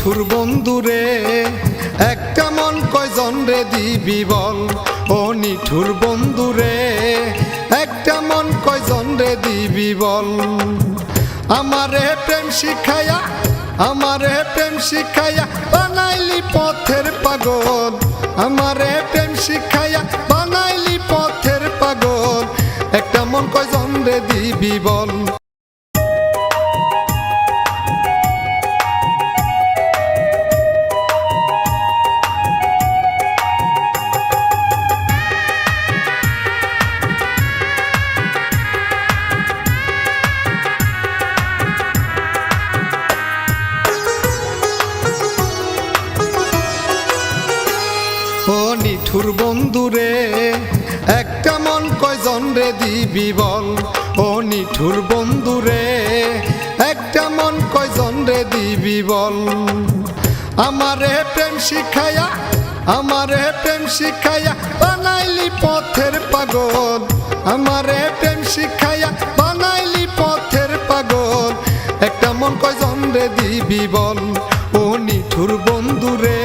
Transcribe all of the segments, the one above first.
নিঠুর বন্ধুরে, একটা মন কয়জন রে দিবি বল? ও নিঠুর বন্ধুরে, একটা মন কয়জন রে দিবি বল? আমারে প্রেম শিখাইয়া, আমারে প্রেম শিখাইয়া বানাইলি পথের পাগল। আমারে প্রেম শিখাইয়া একটা মন কয়জন রে দিবি বল? ও নিঠুর বন্ধুরে একটা মন কয়জন রে দিবি বল? আমারে প্রেম শিখাইয়া, আমারে প্রেম শিখাইয়া বানাইলি পথের পাগল। আমারে প্রেম শিখাইয়া বানাইলি পথের পাগল। একটা মন কয়জন রে দিবি বল? ও নিঠুর বন্ধুরে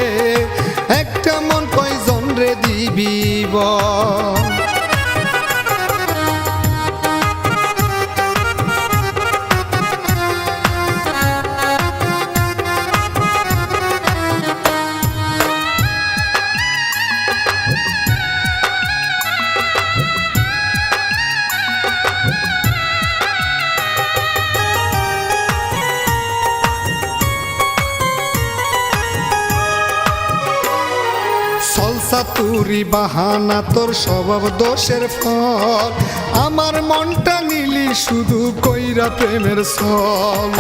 একটা মন কয়জন রে দিবি বল? সলসা তুরি বাহানা তোর স্বভাব দোষের ফল। আমার মনটা নিলি শুধু কইরা প্রেমের সল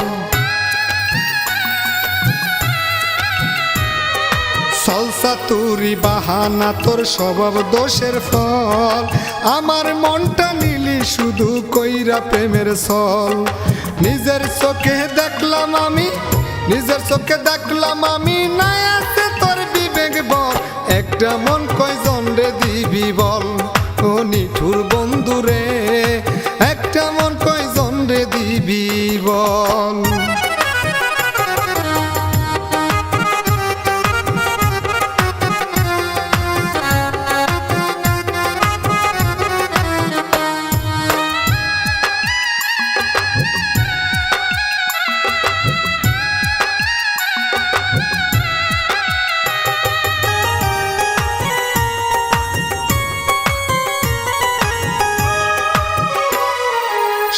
সলসা, তুরি বাহানা তোর স্বভাব দোষের ফল। আমার মনটা নিলি শুধু কইরা প্রেমের সল নিজের চোখে দেখলাম আমি, নিজের চোখে দেখলাম আমি, নাই আছে তোর বিবেক বল। একটা মন কয়জন রে দিবি বল? ও নিঠুর বন্ধুরে, একটা মন কয়জন রে দিবি বল?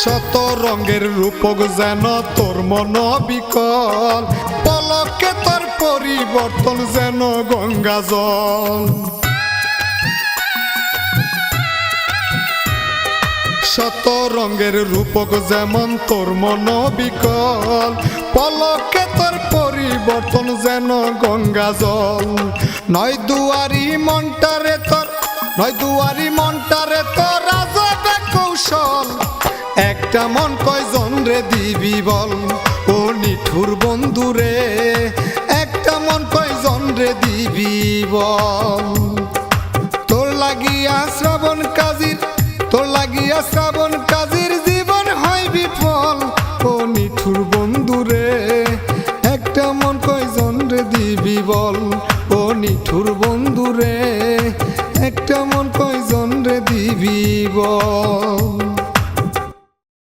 শত রঙের রূপক যেন তোর মন বিকল। পলকে তোর পরিবর্তন যেন গঙ্গা জল। শত রঙের রূপক যেমন তোর মন বিকল। পলকে তোর পরিবর্তন যেন গঙ্গা জল। নয় দুয়ারি মনটারে তোর, নয় দুয়ারি মনটারে তোর রাজবে কৌশল। একটা মন কয়জন রে দিবি বল? ও নিঠুর বন্ধু রে, একটা মন কয়জন রে দিবি বল? তোর লাগিয়া শ্রাবণ কাজির, তোর লাগিয়া শ্রাবণ কাজির জীবন হয় বিফল। ও নিঠুর বন্ধু রে, একটা মন কয়জন রে দিবি বল? ও নিঠুর বন্ধু রে, একটা মন কয়জন রে দিবি বল?